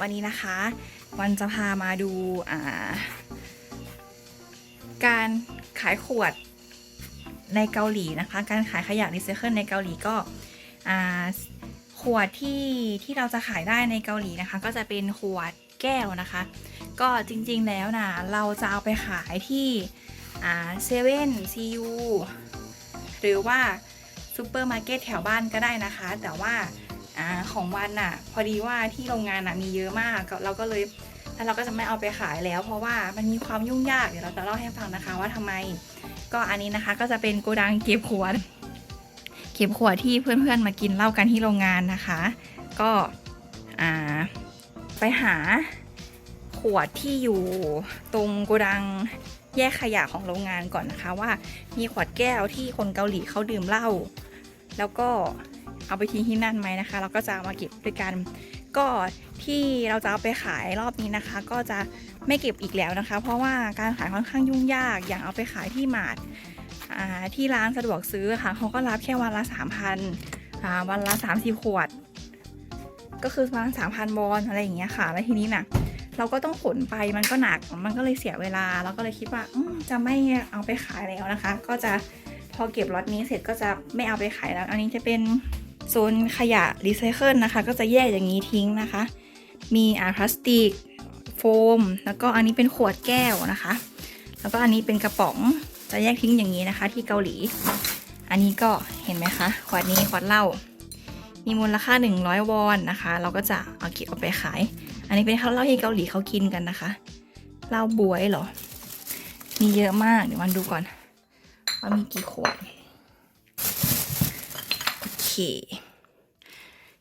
วันนี้นะคะวันจะพามาดูการขายขวดในเกาหลีนะคะ การขายขยะรีไซเคิลในเกาหลีก็ขวดที่ที่เราจะขายได้ในเกาหลีนะคะ ก็จะเป็นขวดแก้วนะคะ ก็จริงๆแล้วนะเราจะเอาไปขายที่เซเว่นซียูหรือว่าซูเปอร์มาร์เก็ตแถวบ้านก็ได้นะคะ แต่ว่า อาของวันน่ะพอดีว่าที่โรงงานน่ะมีเยอะมากเราก็เลยแล้วเราก็จะไม่เอาไปขายแล้ว เพราะว่ามันมีความยุ่งยากเดี๋ยวเราจะเล่าให้ฟังนะคะว่าทำไม ก็อันนี้นะคะก็จะเป็นโกดังเก็บขวดเก็บขวดที่เพื่อนๆมากินเหล้ากันที่โรงงานนะคะ ก็อ่าไปหาขวดที่อยู่ตรงโกดังแยกขยะของโรงงานก่อนนะคะว่ามีขวดแก้วที่คนเกาหลีเขาดื่มเหล้าแล้วก็ เอาไปทิ้งที่นั่นไหมนะคะ เราก็จะามาเก็บด้วยกันก็ที่เราจะเอาไปขายรอบนี้นะคะ ก็จะไม่เก็บอีกแล้วนะคะ เพราะว่าการขายค่อนข้างยุ่งยากอย่างเอาไปขายที่หมาดที่ร้านสะดวกซื้อค่ะเขาก็รับแค่วันละ3,000อ่าวันละ30ขวด ก็คือประมาณ3,000บอลอะไรอย่างเงี้ยค่ะแล้วทีนี้น่ะเราก็ต้องขนไปมันก็หนักมันก็เลยเสียเวลาเราก็เลยคิดว่าจะไม่เอาไปขายแล้วนะคะ ก็จะพอเก็บล็อตนี้เสร็จก็จะไม่เอาไปขายแล้ว อันนี้จะเป็น โซนขยะรีไซเคิลนะคะ ก็จะแยกอย่างนี้ทิ้งนะคะ มีอาพลาสติกโฟม แล้วก็อันนี้เป็นขวดแก้วนะคะ แล้วก็อันนี้เป็นกระป๋องจะแยกทิ้งอย่างนี้นะคะ ที่เกาหลี อันนี้ก็เห็นไหมคะขวดนี้ขวดเหล้ามีมูลค่า 100 วอนนะคะ เราก็จะเอาเก็บเอาไปขาย อันนี้เป็นข้าวเหล้าที่เกาหลีเขากินกันนะคะเหล้าบวยเหรอ มีเยอะมากเดี๋ยวมันดูก่อน ว่ามีกี่ขวด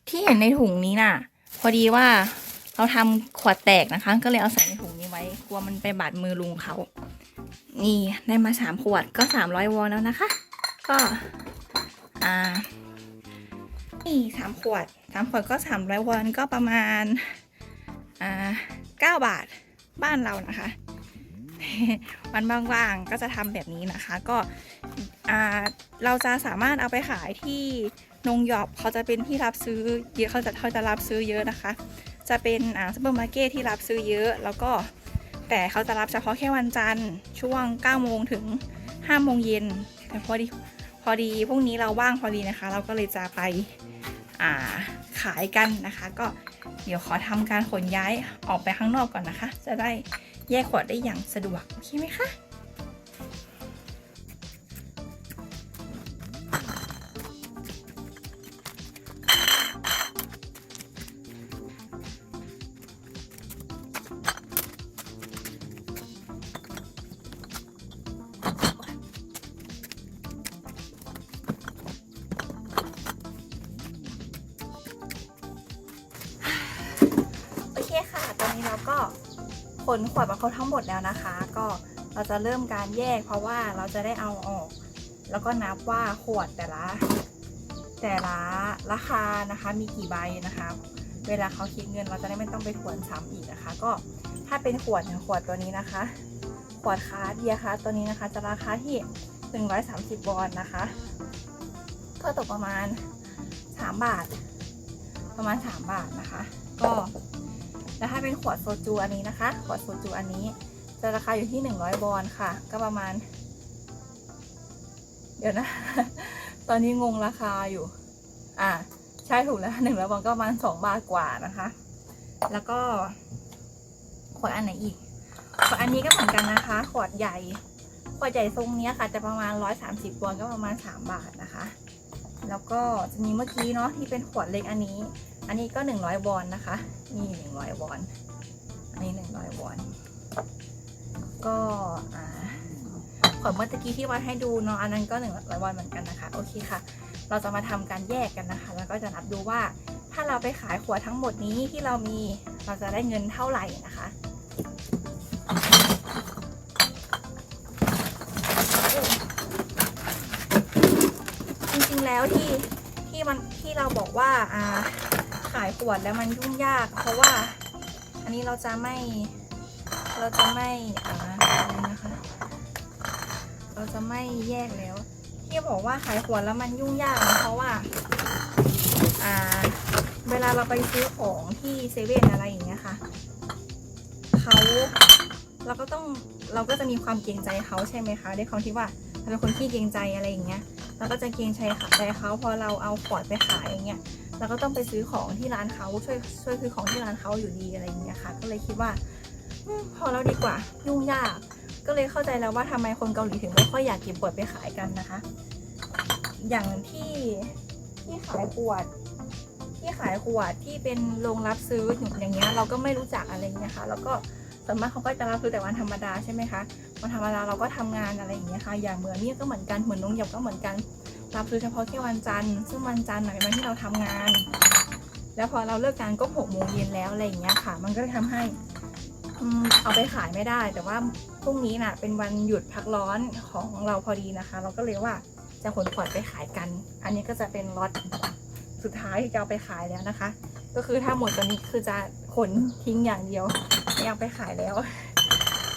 ที่เห็นในถุงนี้น่ะ พอดีว่าเราทำขวดแตกนะคะ ก็เลยเอาใส่ในถุงนี้ไว้กลัวมันไปบาดมือลุงเขา นี่ได้มาสามขวดก็สามร้อยวอนแล้วนะคะ ก็ อ่า นี่สามขวดสามขวดก็สามร้อยวอนก็ประมาณ อ่าเก้าบาทบ้านเรานะคะวันว่างๆก็จะทำแบบนี้นะคะ ก็อ่าเราจะสามารถเอาไปขายที่ นงหยอบเขาจะเป็นที่รับซื้อเยอะเขาจะเขาจะรับซื้อเยอะนะคะ จะเป็นอ่าซูเปอร์มาร์เก็ตที่รับซื้อเยอะแล้วก็แต่เขาจะรับเฉพาะแค่วันจันทร์ช่วง9โมงถึง5โมงเย็นแต่พอดีพอดีพรุ่งนี้เราว่างพอดีนะคะ เราก็เลยจะไปอ่าขายกันนะคะ ก็เดี๋ยวขอทำการขนย้ายออกไปข้างนอกก่อนนะคะ จะได้แยกขวดได้อย่างสะดวกโอเคไหมคะ เราก็ขนขวดมาครบทั้งหมดแล้วนะคะ ก็เราจะเริ่มการแยก เพราะว่าเราจะได้เอาออก แล้วก็นับว่าขวดแต่ละ แต่ละราคานะคะ มีกี่ใบนะคะ เวลาเขาคิดเงินเราจะได้ไม่ต้องไปทวนซ้ำอีกนะคะ ก็ถ้าเป็นขวดอย่างขวดตัวนี้นะคะ ขวดคาร์ดเดียค่ะตัวนี้นะคะ จะราคาที่ 130วอนนะคะ ก็ตกประมาณ 3 บาท ประมาณ 3 บาทนะคะ ก็ แล้วถ้าเป็นขวดโซจูอันนี้นะคะ ขวดโซจูอันนี้ จะราคาอยู่ที่ 100วอนค่ะ ก็ประมาณ เดี๋ยวนะ ตอนนี้งงราคาอยู่ อ่า ใช่ถูกแล้วหนึ่งร้อยวอนก็ประมาณสองบาทกว่านะคะ แล้วก็ ขวดอันไหนอีก ขวดอันนี้ก็เหมือนกันนะคะ ขวดใหญ่ ขวดใหญ่ทรงนี้ค่ะ จะประมาณร้อยสามสิบอนก็ประมาณสามบาทนะคะ แล้วก็จะมีเมื่อกี้เนาะที่เป็นขวดเล็กอันนี้ อันนี้ก็หนึ่งร้อยวอนนะคะ นี่หนึ่งร้อยวอน อันนี้หนึ่งร้อยวอน ก็อ่าขวดเมื่อตะกี้ที่วัดให้ดูเนาะอันนั้นก็หนึ่งร้อยวอนเหมือนกันนะคะ โอเคค่ะ เราจะมาทำการแยกกันนะคะ แล้วก็จะนับดูว่าถ้าเราไปขายขวดทั้งหมดนี้ที่เรามีเราจะได้เงินเท่าไหร่นะคะจริงๆแล้วที่ที่มันที่เราบอกว่าอ่าายขวดแล้วมันยุ่งยาก เพราะว่าอันนี้เราจะไม่ เราจะไม่อ่าอะไรนะคะ เราจะไม่แยกแล้วที่บอกว่าขายขวดแล้วมันยุ่งยากเพราะว่าอ่า เวลาเราไปซื้อของที่เซเว่นอะไรอย่างเงี้ยค่ะเขาเราก็ต้องเราก็จะมีความเกรงใจเขาใช่ไหมคะด้วยความที่ว่าเราเป็นคนที่เกรงใจอะไรอย่างเงี้ยเราก็จะเกรงใจใจเขาพอเราเอาขวดไปขายอย่างเงี้ย เราก็ต้องไปซื้อของที่ร้านเขาช่วยช่วยซื้อของที่ร้านเขาอยู่ดีอะไรอย่างเงี้ยค่ะ ก็เลยคิดว่าพอแล้วดีกว่ายุ่งยาก ก็เลยเข้าใจแล้วว่าทำไมคนเกาหลีถึงไม่ค่อยอยากเก็บขวดไปขายกันนะคะ อย่างที่ที่ขายขวด ที่ขายขวดที่เป็นโรงรับซื้ออย่างเงี้ยเราก็ไม่รู้จักอะไรเงี้ยค่ะ แล้วก็ส่วนมากเขาก็จะรับซื้อแต่วันธรรมดาใช่ไหมคะวันธรรมดาเราก็ทำงานอะไรอย่างเงี้ยค่ะ อย่างเหมือนนี่ก็เหมือนกันเหมือนน้องหยกก็เหมือนกัน รับซื้อเฉพาะแค่วันจันทร์ ซึ่งวันจันทร์น่ะเป็นวันที่เราทำงาน แล้วพอเราเลิกงานก็หกโมงเย็นแล้วอะไรอย่างเงี้ยค่ะ มันก็เลยทำให้เอาไปขายไม่ได้ แต่ว่าพรุ่งนี้น่ะ เป็นวันหยุดพักร้อนของเราพอดีนะคะ เราก็เลยว่าจะขนขวดไปขายกัน อันนี้ก็จะเป็นล็อตสุดท้ายที่จะเอาไปขายแล้วนะคะ ก็คือถ้าหมดตัวนี้คือจะขนทิ้งอย่างเดียวไม่เอาไปขายแล้ว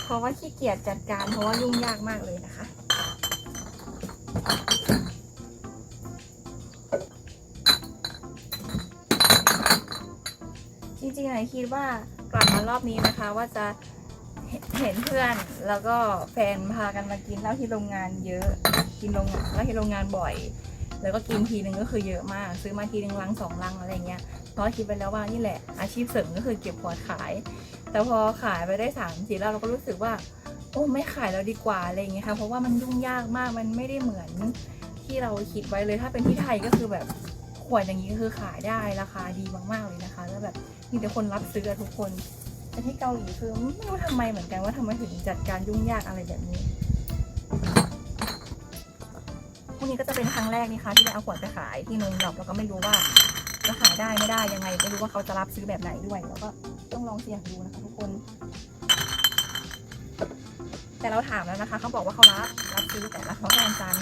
เพราะว่าขี้เกียจจัดการเพราะว่ายุ่งยากมากเลยนะคะ ไหนคิดว่ากลับมารอบนี้นะคะ ว่าจะเห็นเห็นเพื่อนแล้วก็แฟนพากันมากินเหล้าที่โรงงานเยอะกินโรงเหล้าที่โรงงานบ่อย แล้วก็กินทีนึงก็คือเยอะมาก ซื้อมาทีนึงลังสองลังอะไรเงี้ยเพราะคิดไปแล้วว่านี่แหละ อาชีพเสริมก็คือเก็บขวดขาย แต่พอขายไปได้สามสี่แล้วเราก็รู้สึกว่าโอ้ไม่ขายแล้วดีกว่าอะไรเงี้ยค่ะเพราะว่ามันยุ่งยากมากมันไม่ได้เหมือนที่เราคิดไว้เลยถ้าเป็นที่ไทยก็คือแบบขวดอย่างนี้ก็คือขายได้ราคาดีมากๆเลยนะคะ แล้วแบบ มีแต่คนรับซื้ออะทุกคนแต่ที่เกาหลีคือไม่รู้ทำไมเหมือนกันว่าทำไมถึงจัดการยุ่งยากอะไรแบบนี้พวกนี้ก็จะเป็นครั้งแรกนี่คะที่ได้เอาขวดไปขายที่นงหยอกเราก็ไม่รู้ว่าจะขายได้ไม่ได้ยังไงไม่รู้ว่าเขาจะรับซื้อแบบไหนด้วย แล้วก็ต้องลองเสี่ยงดูนะคะทุกคน แต่เราถามแล้วนะคะเขาบอกว่าเขารับรับซื้อแต่ละเขาแทนจัน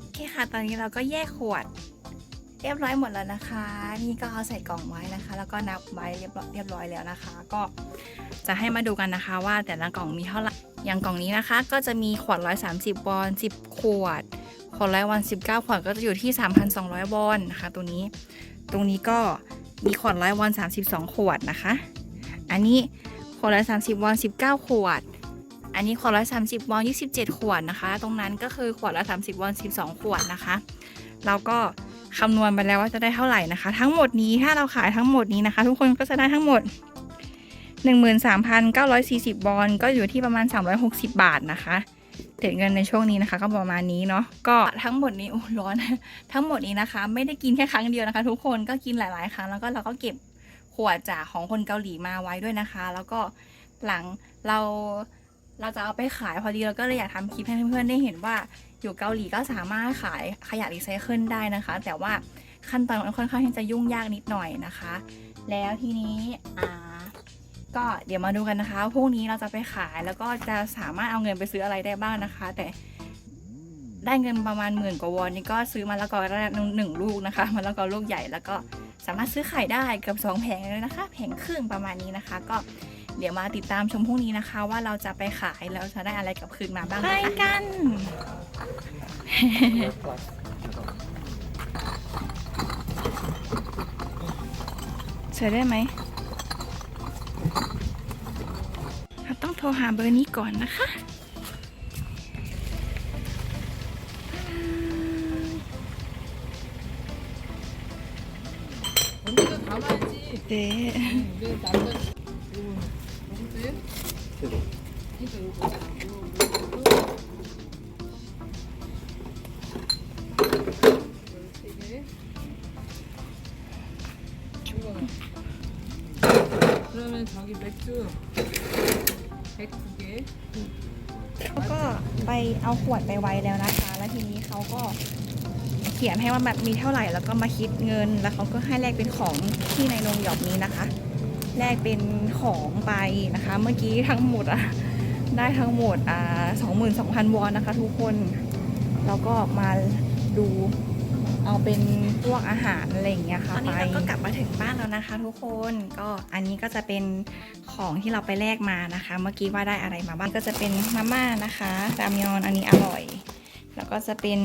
โอเคค่ะตอนนี้เราก็แยกขวด เรียบร้อยหมดแล้วนะคะ นี่ก็เอาใส่กล่องไว้นะคะ แล้วก็นับไว้เรียบร้อยเรียบร้อยแล้วนะคะ ก็จะให้มาดูกันนะคะว่าแต่ละกล่องมีเท่าไหร่อย่างกล่องนี้นะคะ ก็จะมีขวด 130วอน10 ขวด ขวดร้อยวัน 19 ขวดก็จะอยู่ที่ 3,200วอนนะคะ ตัวนี้ ตรงนี้ก็มีขวดร้อยวัน 32 ขวดนะคะ อันนี้ขวดร้อย30 วอน 19 ขวด อันนี้ขวดร้อย30 วอน 27 ขวดนะคะ ตรงนั้นก็คือขวดละ30 วอน 12 ขวดนะคะเราก็ คำนวณไปแล้วว่าจะได้เท่าไหร่นะคะ ทั้งหมดนี้ถ้าเราขายทั้งหมดนี้นะคะ ทุกคนก็จะได้ทั้งหมด 13,940 บอลก็อยู่ที่ประมาณ 360 บาทนะคะเทรดเงินในช่วงนี้นะคะ ก็ประมาณนี้เนาะก็ทั้งหมดนี้โอ้ร้อน ทั้งหมดนี้นะคะ ไม่ได้กินแค่ครั้งเดียวนะคะ ทุกคนก็กินหลาย ๆ ครั้งแล้วก็เราก็เก็บขวดจากของคนเกาหลีมาไว้ด้วยนะคะ แล้วก็หลังเราเราจะเอาไปขายพอดีเราก็เลยอยากทำคลิปให้เพื่อนๆได้เห็นว่า อยู่เกาหลีก็สามารถขายขยะรีไซเคิลได้นะคะ แต่ว่าขั้นตอนมันค่อนข้างที่จะยุ่งยากนิดหน่อยนะคะ แล้วทีนี้อ่าก็เดี๋ยวมาดูกันนะคะพรุ่งนี้เราจะไปขายแล้วก็จะสามารถเอาเงินไปซื้ออะไรได้บ้างนะคะ แต่ได้เงินประมาณหมื่นกว่าวอนนี่ก็ซื้อมะละกอได้หนึ่งลูกนะคะมะละกอลูกใหญ่แล้วก็สามารถซื้อไข่ได้เกับสองแผงเลยนะคะ แผงครึ่งประมาณนี้นะคะ ก็เดี๋ยวมาติดตามชมพรุ่งนี้นะคะ ว่าเราจะไปขายแล้วจะได้อะไรกลับคืนมาบ้างไปกัน เชื่อได้ไหม เราต้องโทรหาเบอร์นี้ก่อนนะคะ 언니도 담아야지. เอ๊ะ 왜 남자 이거 누구지? 이거 이거. 그러면 저기 맥주 102개. เขาก็ไปเอาขวดไปไว้แล้วนะคะ แล้วทีนี้เขาก็เขียนให้ว่าแบบมีเท่าไหร่แล้วก็มาคิดเงิน แล้วเขาก็ให้แลกเป็นของที่ในโรงหยอบนี้นะคะ แลกเป็นของไปนะคะ เมื่อกี้ทั้งหมดอะได้ทั้งหมดอ่าสองหมื่นสองพันวอนนะคะ ทุกคน แล้วก็มาดู เอาเป็นพวกอาหารอะไรอย่างเงี้ยค่ะตอนนี้เราก็กลับมาถึงบ้านแล้วนะคะ ทุกคนก็อันนี้ก็จะเป็นของที่เราไปแลกมานะคะ เมื่อกี้ว่าได้อะไรมาบ้างก็จะเป็นมาม่านะคะรามยอนอันนี้อร่อย แล้วก็จะเป็น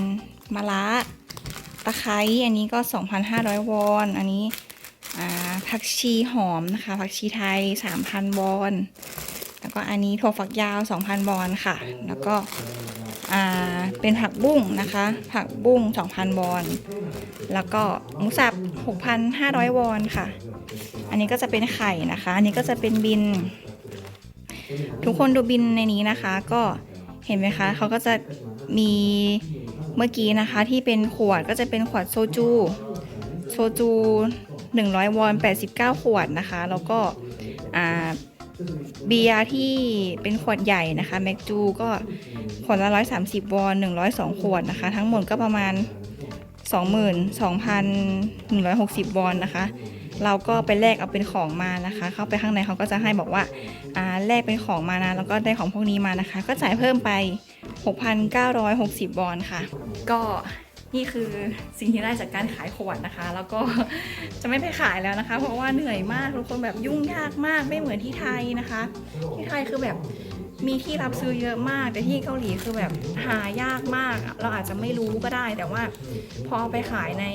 มะระตะไคร้อันนี้ก็ 2,500 วอน อันนี้อ่าผักชีหอมนะคะ ผักชีไทย 3,000 วอน แล้วก็อันนี้ถั่วฝักยาว 2,000 วอนค่ะ แล้วก็อ่า เป็นผักบุ้งนะคะ ผักบุ้ง 2,000 วอน แล้วก็หมูสับ 6,500 วอนค่ะ อันนี้ก็จะเป็นไข่นะคะ อันนี้ก็จะเป็นบิน ทุกคนดูบินในนี้นะคะ ก็เห็นไหมคะ เขาก็จะมีเมื่อกี้นะคะที่เป็นขวดก็จะเป็นขวดโซจู โซจู 100 วอน 89 ขวดนะคะ แล้วก็อ่า เบียร์ที่เป็นขวดใหญ่นะคะแม็กจูก็ขวดละ130วอน102ขวดนะคะ ทั้งหมดก็ประมาณ22,160วอนนะคะเราก็ไปแลกเอาเป็นของมานะคะ เข้าไปข้างในเขาก็จะให้บอกว่าอ่าแลกเป็นของมานะแล้วก็ได้ของพวกนี้มานะคะ ก็จ่ายเพิ่มไป 6,960วอนค่ะ ก็ นี่คือสิ่งที่ได้จากการขายขวดนะคะ แล้วก็จะไม่ไปขายแล้วนะคะ เพราะว่าเหนื่อยมากทุกคนแบบยุ่งยากมากไม่เหมือนที่ไทยนะคะ ที่ไทยคือแบบ มีที่รับซื้อเยอะมาก แต่ที่เกาหลีคือแบบหายากมาก เราอาจจะไม่รู้ก็ได้ แต่ว่าพอเอาไปขายใน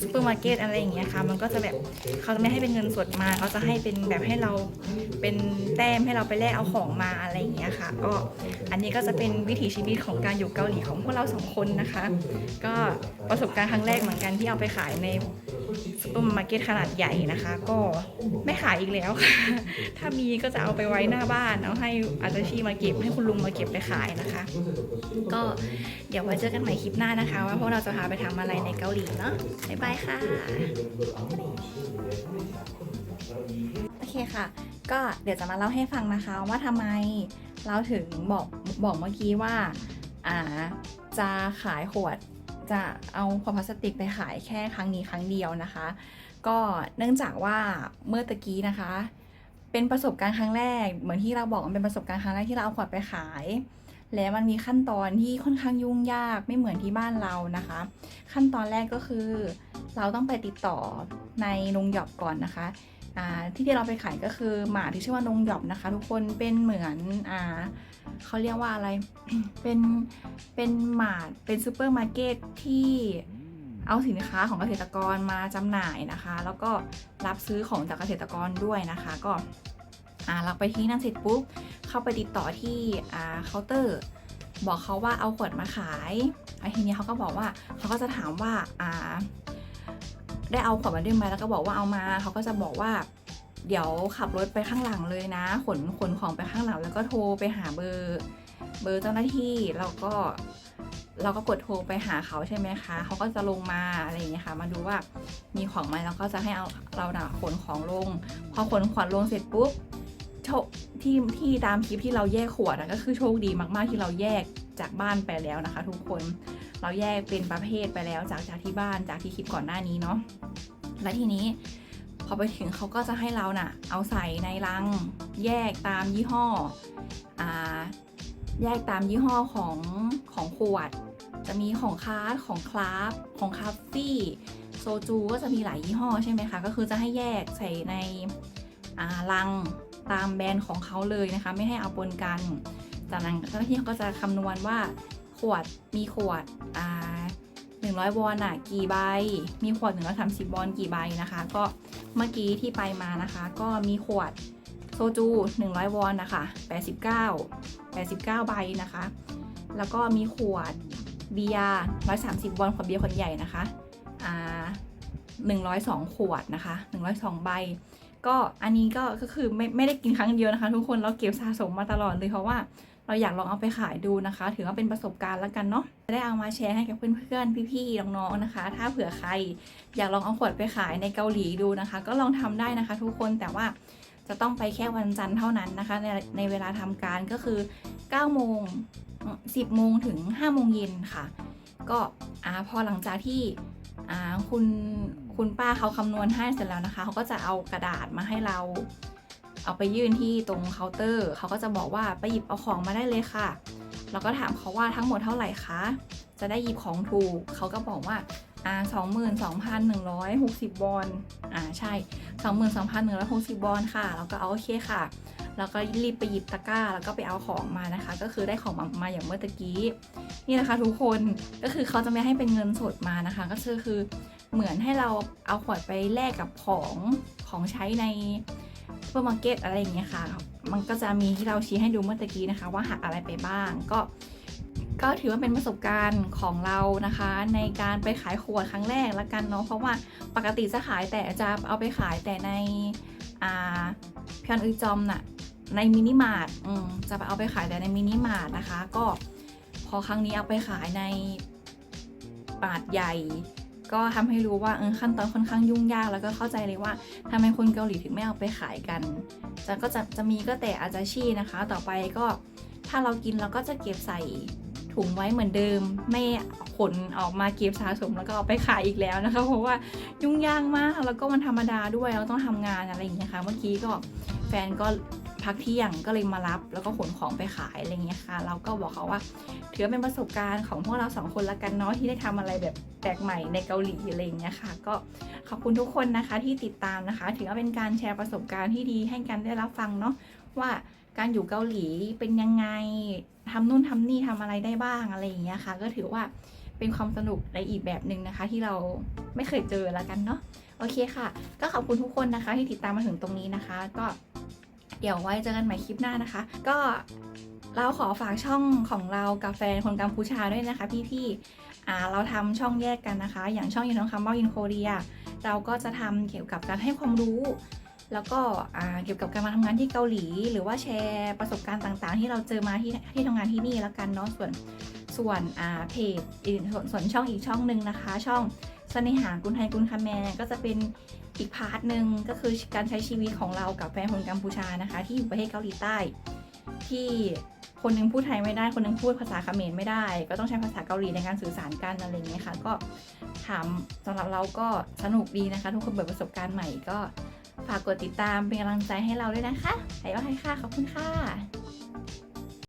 ซูเปอร์มาร์เก็ตอะไรอย่างเงี้ยค่ะ มันก็จะแบบเขาจะไม่ให้เป็นเงินสดมาเขาจะให้เป็นแบบให้เราเป็นแต้มให้เราไปแลกเอาของมาอะไรอย่างเงี้ยค่ะ ก็อันนี้ก็จะเป็นวิถีชีวิตของการอยู่เกาหลีของพวกเราสองคนนะคะ ก็ประสบการณ์ครั้งแรกเหมือนกันที่เอาไปขายในซูเปอร์มาร์เก็ตขนาดใหญ่นะคะ ก็ไม่ขายอีกแล้วค่ะ ถ้ามีก็จะเอาไปไว้หน้าบ้านเอาให้อาจารย์ชีมาเก็บให้คุณลุงมาเก็บไปขายนะคะ ก็เดี๋ยวไว้เจอกันใหม่คลิปหน้านะคะ ว่าพวกเราจะพาไปทำอะไรในเกาหลีเนาะบ๊ายบายค่ะโอเคค่ะ ก็เดี๋ยวจะมาเล่าให้ฟังนะคะ ว่าทำไมเราถึงบอกบอกเมื่อกี้ว่าอ่าจะขายขวดจะเอาขวดพลาสติกไปขายแค่ครั้งนี้ครั้งเดียวนะคะ ก็เนื่องจากว่าเมื่อตะกี้นะคะ เป็นประสบการณ์ครั้งแรก เหมือนที่เราบอกมันเป็นประสบการณ์ครั้งแรกที่เราเอาขวดไปขาย แล้วมันมีขั้นตอนที่ค่อนข้างยุ่งยากไม่เหมือนที่บ้านเรานะคะ ขั้นตอนแรกก็คือ เราต้องไปติดต่อในนงหยอบก่อนนะคะที่ที่เราไปขายก็คือหมาที่ชื่อว่านงหยอบนะคะ ทุกคนเป็นเหมือนอเขาเรียกว่าอะไรเป็นเป็นหมาเป็นซูเปอร์มาร์เก็ตที่ เอาสินค้าของเกษตรกรมาจำหน่ายนะคะ แล้วก็รับซื้อของจากเกษตรกรด้วยนะคะ ก็อ่าเราไปที่นั่นเสร็จปุ๊บเข้าไปติดต่อที่เคาน์เตอร์บอกเขาว่าเอาขวดมาขายไอ้ทีนี้เขาก็บอกว่าเขาก็จะถามว่าอ่าได้เอาขวดมาด้วยไหมแล้วก็บอกว่าเอามาเขาก็จะบอกว่าเดี๋ยวขับรถไปข้างหลังเลยนะ ขนขนของไปข้างหลัง แล้วก็โทรไปหาเบอร์ เบอร์เจ้าหน้าที่แล้วก็ เราก็กดโทรไปหาเขาใช่ไหมคะ เขาก็จะลงมาอะไรอย่างเงี้ยค่ะ มาดูว่ามีของไหมแล้วก็จะให้เอาเราน่ะขนของลง พอขนขวัญลงเสร็จปุ๊บโชคที่ที่ตามคลิปที่เราแยกขวดอะก็คือโชคดีมากๆที่เราแยกจากบ้านไปแล้วนะคะ ทุกคน เราแยกเป็นประเภทไปแล้วจากจากที่บ้านจากที่คลิปก่อนหน้านี้เนาะ และทีนี้พอไปถึงเขาก็จะให้เราน่ะ เอาใส่ในลังแยกตามยี่ห้ออ่า แยกตามยี่ห้อของของขวด จะมีของคาร์ดของคลาฟของคาฟฟี่โซจูก็จะมีหลายยี่ห้อใช่ไหมคะ ก็คือจะให้แยกใส่ในอ่าลังตามแบรนด์ของเขาเลยนะคะ ไม่ให้เอาปนกันจากนั้นเจ้าหน้าที่ก็จะคำนวณว่าขวดมีขวดอ่า100วอนอะกี่ใบ มีขวด130วอนกี่ใบนะคะ ก็เมื่อกี้ที่ไปมานะคะ ก็มีขวด โซจู 100 วอนนะคะ89 89 ใบนะคะ แล้วก็มีขวดเบียร์130 วอนขวดเบียร์ขวดใหญ่นะคะอ่า102 ขวดนะคะ 102 ใบ ก็อันนี้ก็ก็คือไม่ไม่ได้กินครั้งเดียวนะคะ ทุกคนเราเก็บสะสมมาตลอดเลยเพราะว่าเราอยากลองเอาไปขายดูนะคะ ถือว่าเป็นประสบการณ์แล้วกันเนาะจะได้เอามาแชร์ให้กับเพื่อนๆ พี่ๆ น้องๆ นะคะ ถ้าเผื่อใครอยากลองเอาขวดไปขายในเกาหลีดูนะคะ ก็ลองทำได้นะคะ ทุกคนแต่ว่า จะต้องไปแค่วันจันทร์เท่านั้นนะคะในในเวลาทำการก็คือ9โมง10โมงถึง5โมงเย็นค่ะ ก็อพอหลังจากที่คุณคุณป้าเขาคำนวณให้เสร็จแล้วนะคะเขาก็จะเอากระดาษมาให้เรา เอาไปยื่นที่ตรงเคาน์เตอร์เขาก็จะบอกว่าไปหยิบเอาของมาได้เลยค่ะ เราก็ถามเขาว่าทั้งหมดเท่าไหร่คะจะได้หยิบของถูกเขาก็บอกว่า อ่าสองหมื่นสองพันหนึ่งร้อยหกสิบวอนอ่าใช่สองหมื่นสองพันหนึ่งร้อยหกสิบวอนค่ะเราก็เอาโอเคค่ะ แล้วก็รีบไปหยิบตะกร้า แล้วก็ไปเอาของมานะคะ ก็คือได้ของมามาอย่างเมื่อตะกี้ นี่นะคะทุกคน ก็คือเขาจะไม่ให้เป็นเงินสดมานะคะ ก็คือคือเหมือนให้เราเอาขวดไปแลกกับของของใช้ในซูเปอร์มาร์เก็ตอะไรอย่างเงี้ยค่ะ มันก็จะมีที่เราชี้ให้ดูเมื่อตะกี้นะคะ ว่าหักอะไรไปบ้าง ก็ ก็ถือว่าเป็นประสบการณ์ของเรานะคะ ในการไปขายขวดครั้งแรกละกันเนาะเพราะว่าปกติจะขายแต่จะเอาไปขายแต่ในอ่าพยอนอือจอมน่ะในมินิมาร์ทจะไปเอาไปขายแต่ในมินิมาร์ทนะคะ ก็พอครั้งนี้เอาไปขายในบาทใหญ่ ก็ทำให้รู้ว่าเออขั้นตอนค่อนข้างยุ่งยากแล้วก็เข้าใจเลยว่าทำไมคนเกาหลีถึงไม่เอาไปขายกันจะก็จะจะมีก็แต่อาจจะชี่นะคะ ต่อไปก็ถ้าเรากินเราก็จะเก็บใส่ ถุงไว้เหมือนเดิม ไม่ขนออกมาเก็บสะสมแล้วก็เอาไปขายอีกแล้วนะคะ เพราะว่ายุ่งยากมากแล้วก็มันธรรมดาด้วยเราต้องทำงานอะไรอย่างเงี้ยค่ะเมื่อกี้ก็แฟนก็พักเที่ยงก็เลยมารับแล้วก็ขนของไปขายอะไรอย่างเงี้ยค่ะ เราก็บอกเขาว่าถือเป็นประสบการณ์ของพวกเราสองคนละกันเนาะที่ได้ทำอะไรแบบแปลกใหม่ในเกาหลีอะไรอย่างเงี้ยค่ะ ก็ขอบคุณทุกคนนะคะที่ติดตามนะคะ ถือว่าเป็นการแชร์ประสบการณ์ที่ดีให้กันได้รับฟังเนาะ ว่าการอยู่เกาหลีเป็นยังไงทำนู่นทำนี่ทำอะไรได้บ้างอะไรอย่างเงี้ยค่ะ ก็ถือว่าเป็นความสนุกในอีกแบบหนึ่งนะคะ ที่เราไม่เคยเจอละกันเนาะโอเคค่ะ ก็ขอบคุณทุกคนนะคะ ที่ติดตามมาถึงตรงนี้นะคะ ก็เดี๋ยวไว้เจอกันใหม่คลิปหน้านะคะ ก็เราขอฝากช่องของเรากับแฟนคนกัมพูชาด้วยนะคะ พี่ๆอ่าเราทำช่องแยกกันนะคะ อย่างช่องยินทองคำว่ายินโคเรียเราก็จะทำเกี่ยวกับการให้ความรู้ แล้วก็เกี่ยวกับการมาทำงานที่เกาหลี หรือว่าแชร์ประสบการณ์ต่างๆ ที่เราเจอมาที่ที่ทำงานที่นี่แล้วกันเนาะส่วนส่วนเพจอื่นส่วนส่วนช่องอีกช่องหนึ่งนะคะ ช่องเสน่หากุนไทยกุนคาแมก็จะเป็นอีกพาร์ทหนึ่งก็คือการใช้ชีวิตของเรากับแฟนคนกัมพูชานะคะ ที่อยู่ประเทศเกาหลีใต้ ที่คนหนึงพูดไทยไม่ได้ คนหนึงพูดภาษาเขมรไม่ได้ ก็ต้องใช้ภาษาเกาหลีในการสื่อสารกันอะไรเงี้ยค่ะ ก็ถามสำหรับเราก็สนุกดีนะคะ ทุกคนเปิดประสบการณ์ใหม่ก็ ฝากกดติดตามเป็นกำลังใจให้เราด้วยนะคะไอว่าให้ค่ะขอบคุณค่ะ